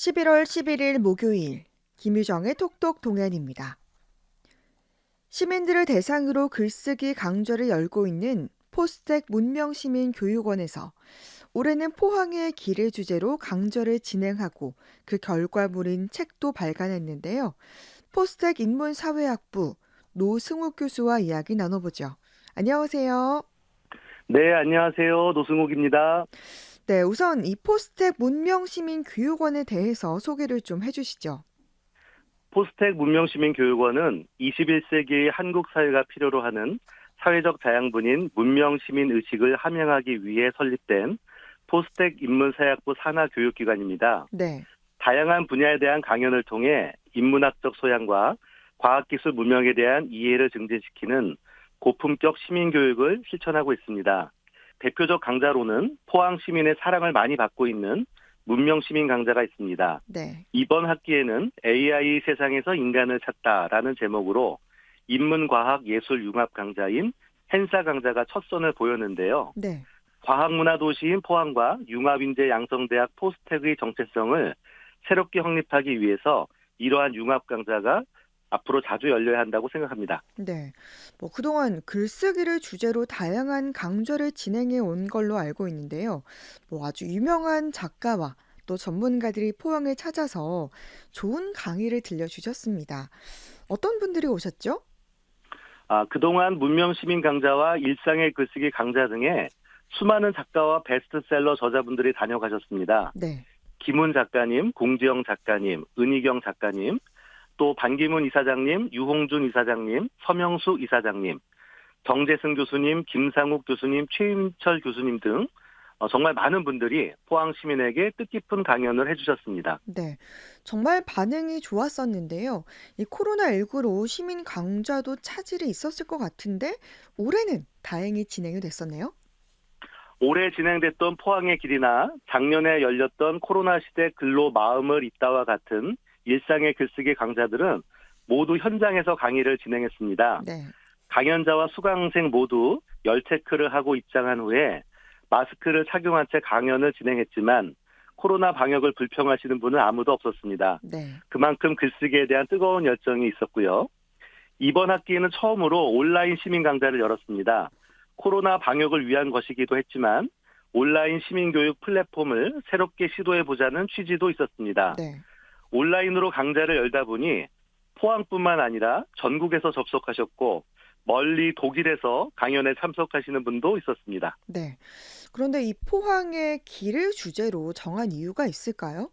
11월 11일 목요일 김유정의 톡톡 동안입니다. 시민들을 대상으로 글쓰기 강좌를 열고 있는 포스텍 문명시민교육원에서 올해는 포항의 길을 주제로 강좌를 진행하고 그 결과물인 책도 발간했는데요. 포스텍 인문사회학부 노승욱 교수와 이야기 나눠보죠. 안녕하세요. 네, 안녕하세요. 노승욱입니다. 네, 우선 이 포스텍 문명시민교육원에 대해서 소개를 좀 해주시죠. 포스텍 문명시민교육원은 21세기 한국 사회가 필요로 하는 사회적 자양분인 문명시민 의식을 함양하기 위해 설립된 포스텍 인문사회학부 산하교육기관입니다. 네, 다양한 분야에 대한 강연을 통해 인문학적 소양과 과학기술 문명에 대한 이해를 증진시키는 고품격 시민교육을 실천하고 있습니다. 대표적 강좌로는 포항 시민의 사랑을 많이 받고 있는 문명 시민 강좌가 있습니다. 네, 이번 학기에는 AI 세상에서 인간을 찾다라는 제목으로 인문과학 예술 융합 강좌인 hen사 강좌가 첫 선을 보였는데요. 네, 과학문화 도시인 포항과 융합인재 양성대학 포스텍의 정체성을 새롭게 확립하기 위해서 이러한 융합 강좌가 앞으로 자주 열려야 한다고 생각합니다. 네. 뭐 그동안 글쓰기를 주제로 다양한 강좌를 진행해 온 걸로 알고 있는데요. 뭐 아주 유명한 작가와 또 전문가들이 포항을 찾아서 좋은 강의를 들려주셨습니다. 어떤 분들이 오셨죠? 아, 그동안 문명 시민 강좌와 일상의 글쓰기 강좌 등에 수많은 작가와 베스트셀러 저자분들이 다녀가셨습니다. 네, 김훈 작가님, 공지영 작가님, 은희경 작가님, 또 반기문 이사장님, 유홍준 이사장님, 서명수 이사장님, 정재승 교수님, 김상욱 교수님, 최임철 교수님 등 어, 정말 많은 분들이 포항 시민에게 뜻깊은 강연을 해주셨습니다. 네. 정말 반응이 좋았었는데요. 이 코로나19로 시민 강좌도 차질이 있었을 것 같은데 올해는 다행히 진행이 됐었네요. 올해 진행됐던 포항의 길이나 작년에 열렸던 코로나 시대 글로 마음을 잇다와 같은 일상의 글쓰기 강좌들은 모두 현장에서 강의를 진행했습니다. 네, 강연자와 수강생 모두 열 체크를 하고 입장한 후에 마스크를 착용한 채 강연을 진행했지만 코로나 방역을 불평하시는 분은 아무도 없었습니다. 네, 그만큼 글쓰기에 대한 뜨거운 열정이 있었고요. 이번 학기에는 처음으로 온라인 시민 강좌를 열었습니다. 코로나 방역을 위한 것이기도 했지만 온라인 시민교육 플랫폼을 새롭게 시도해보자는 취지도 있었습니다. 네. 온라인으로 강좌를 열다 보니 포항뿐만 아니라 전국에서 접속하셨고 멀리 독일에서 강연에 참석하시는 분도 있었습니다. 네. 그런데 이 포항의 길을 주제로 정한 이유가 있을까요?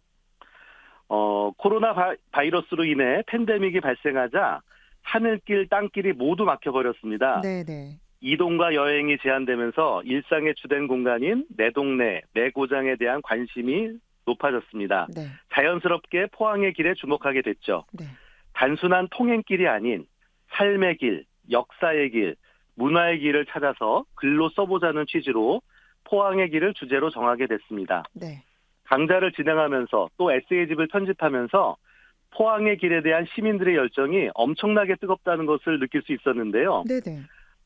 어, 코로나 바, 바이러스로 인해 팬데믹이 발생하자 하늘길, 땅길이 모두 막혀버렸습니다. 네네. 이동과 여행이 제한되면서 일상의 주된 공간인 내 동네, 내 고장에 대한 관심이 높아졌습니다. 네. 자연스럽게 포항의 길에 주목하게 됐죠. 네. 단순한 통행길이 아닌 삶의 길, 역사의 길, 문화의 길을 찾아서 글로 써보자는 취지로 포항의 길을 주제로 정하게 됐습니다. 네. 강좌를 진행하면서 또 에세이집을 편집하면서 포항의 길에 대한 시민들의 열정이 엄청나게 뜨겁다는 것을 느낄 수 있었는데요. 네네.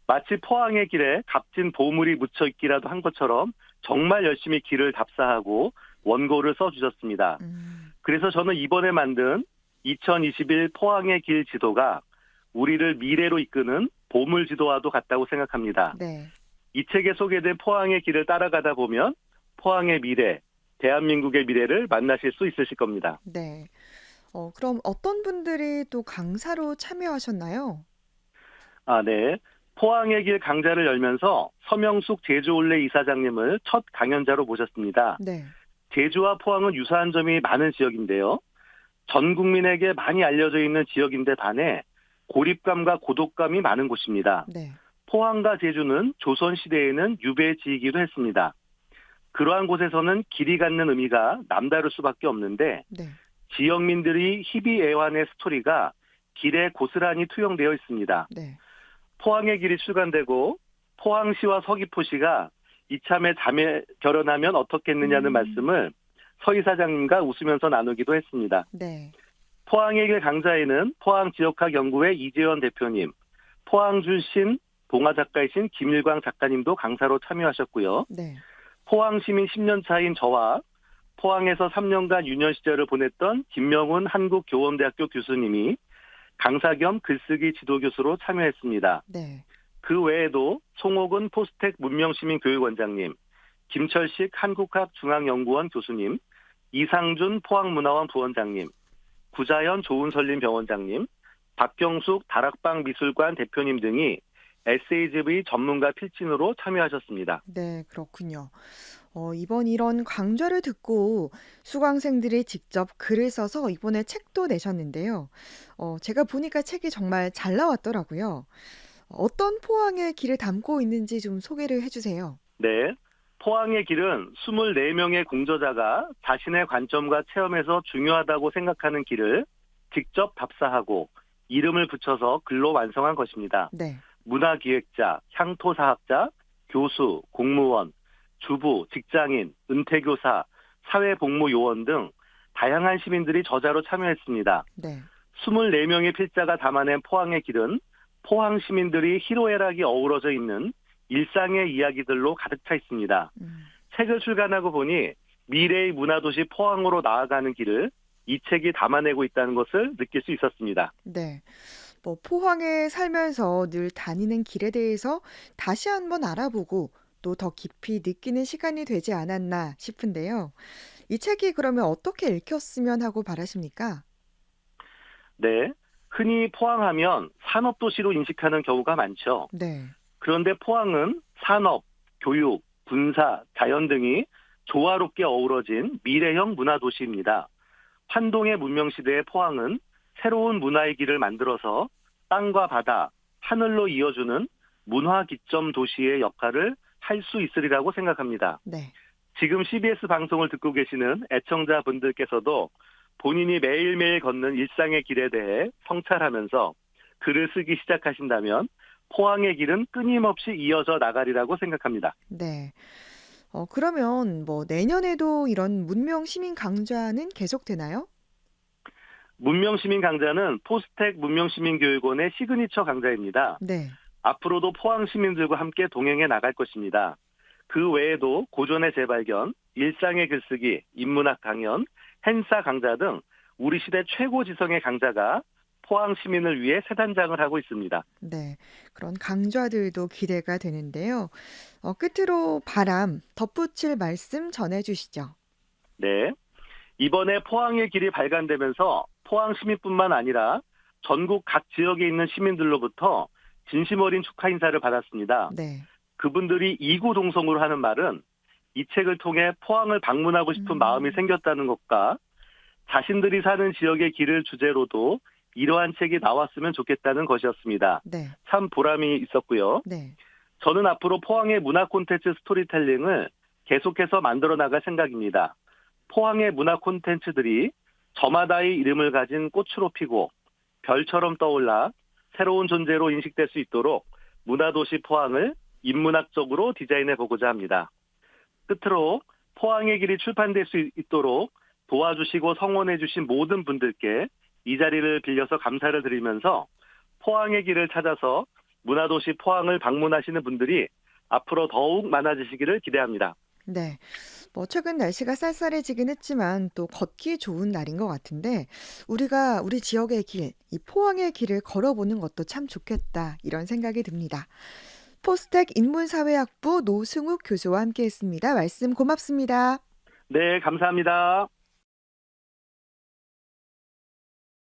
마치 포항의 길에 값진 보물이 묻혀 있기라도 한 것처럼 정말 열심히 길을 답사하고 원고를 써주셨습니다. 음, 그래서 저는 이번에 만든 2021 포항의 길 지도가 우리를 미래로 이끄는 보물 지도와도 같다고 생각합니다. 네. 이 책에 소개된 포항의 길을 따라가다 보면 포항의 미래, 대한민국의 미래를 만나실 수 있으실 겁니다. 네. 어, 그럼 어떤 분들이 또 강사로 참여하셨나요? 아, 네. 포항의 길 강좌를 열면서 서명숙 제주올레 이사장님을 첫 강연자로 모셨습니다. 네. 제주와 포항은 유사한 점이 많은 지역인데요. 전 국민에게 많이 알려져 있는 지역인데 반해 고립감과 고독감이 많은 곳입니다. 네. 포항과 제주는 조선시대에는 유배지이기도 했습니다. 그러한 곳에서는 길이 갖는 의미가 남다를 수밖에 없는데 네. 지역민들이 희비애환의 스토리가 길에 고스란히 투영되어 있습니다. 네. 포항의 길이 출간되고 포항시와 서귀포시가 이참에 자매 결혼하면 어떻겠느냐는 음. 말씀을 서 이사장님과 웃으면서 나누기도 했습니다. 네. 포항의 길 강좌에는 포항 지역학 연구회 이재원 대표님, 포항 출신 동화 작가이신 김일광 작가님도 강사로 참여하셨고요. 네. 포항 시민 10년 차인 저와 포항에서 3년간 유년 시절을 보냈던 김명훈 한국교원대학교 교수님이 강사 겸 글쓰기 지도 교수로 참여했습니다. 네. 그 외에도 송옥은 포스텍 문명시민교육원장님, 김철식 한국학중앙연구원 교수님, 이상준 포항문화원 부원장님, 구자현 조은설림 병원장님, 박경숙 다락방 미술관 대표님 등이 SAGV 전문가 필진으로 참여하셨습니다. 네, 그렇군요. 어, 이번 이런 강좌를 듣고 수강생들이 직접 글을 써서 이번에 책도 내셨는데요. 어, 제가 보니까 책이 정말 잘 나왔더라고요. 어떤 포항의 길을 담고 있는지 좀 소개를 해주세요. 네. 포항의 길은 24명의 공저자가 자신의 관점과 체험에서 중요하다고 생각하는 길을 직접 답사하고 이름을 붙여서 글로 완성한 것입니다. 네. 문화기획자, 향토사학자, 교수, 공무원, 주부, 직장인, 은퇴교사, 사회복무요원 등 다양한 시민들이 저자로 참여했습니다. 네. 24명의 필자가 담아낸 포항의 길은 포항 시민들이 희로애락이 어우러져 있는 일상의 이야기들로 가득 차 있습니다. 음, 책을 출간하고 보니 미래의 문화도시 포항으로 나아가는 길을 이 책이 담아내고 있다는 것을 느낄 수 있었습니다. 네. 뭐 포항에 살면서 늘 다니는 길에 대해서 다시 한번 알아보고 또 더 깊이 느끼는 시간이 되지 않았나 싶은데요. 이 책이 그러면 어떻게 읽혔으면 하고 바라십니까? 네. 흔히 포항하면 산업도시로 인식하는 경우가 많죠. 네. 그런데 포항은 산업, 교육, 군사, 자연 등이 조화롭게 어우러진 미래형 문화도시입니다. 환동의 문명시대의 포항은 새로운 문화의 길을 만들어서 땅과 바다, 하늘로 이어주는 문화 기점 도시의 역할을 할 수 있으리라고 생각합니다. 네. 지금 CBS 방송을 듣고 계시는 애청자분들께서도 본인이 매일매일 걷는 일상의 길에 대해 성찰하면서 글을 쓰기 시작하신다면 포항의 길은 끊임없이 이어져 나가리라고 생각합니다. 네. 어, 그러면 뭐 내년에도 이런 문명 시민 강좌는 계속되나요? 문명 시민 강좌는 포스텍 문명 시민 교육원의 시그니처 강좌입니다. 네. 앞으로도 포항 시민들과 함께 동행해 나갈 것입니다. 그 외에도 고전의 재발견, 일상의 글쓰기, 인문학 강연, 행사 강좌 등 우리 시대 최고 지성의 강좌가 포항 시민을 위해 새 단장을 하고 있습니다. 네. 그런 강좌들도 기대가 되는데요. 어, 끝으로 바람, 덧붙일 말씀 전해주시죠. 네. 이번에 포항의 길이 발간되면서 포항 시민뿐만 아니라 전국 각 지역에 있는 시민들로부터 진심 어린 축하 인사를 받았습니다. 네. 그분들이 이구동성으로 하는 말은 이 책을 통해 포항을 방문하고 싶은 음. 마음이 생겼다는 것과 자신들이 사는 지역의 길을 주제로도 이러한 책이 나왔으면 좋겠다는 것이었습니다. 네. 참 보람이 있었고요. 네. 저는 앞으로 포항의 문화 콘텐츠 스토리텔링을 계속해서 만들어 나갈 생각입니다. 포항의 문화 콘텐츠들이 저마다의 이름을 가진 꽃으로 피고 별처럼 떠올라 새로운 존재로 인식될 수 있도록 문화도시 포항을 인문학적으로 디자인해 보고자 합니다. 끝으로 포항의 길이 출판될 수 있도록 도와주시고 성원해 주신 모든 분들께 이 자리를 빌려서 감사를 드리면서 포항의 길을 찾아서 문화도시 포항을 방문하시는 분들이 앞으로 더욱 많아지시기를 기대합니다. 네. 뭐 최근 날씨가 쌀쌀해지긴 했지만 또 걷기 좋은 날인 것 같은데 우리가 우리 지역의 길, 이 포항의 길을 걸어보는 것도 참 좋겠다 이런 생각이 듭니다. 포스텍 인문사회학부 노승욱 교수와 함께했습니다. 말씀 고맙습니다. 네, 감사합니다.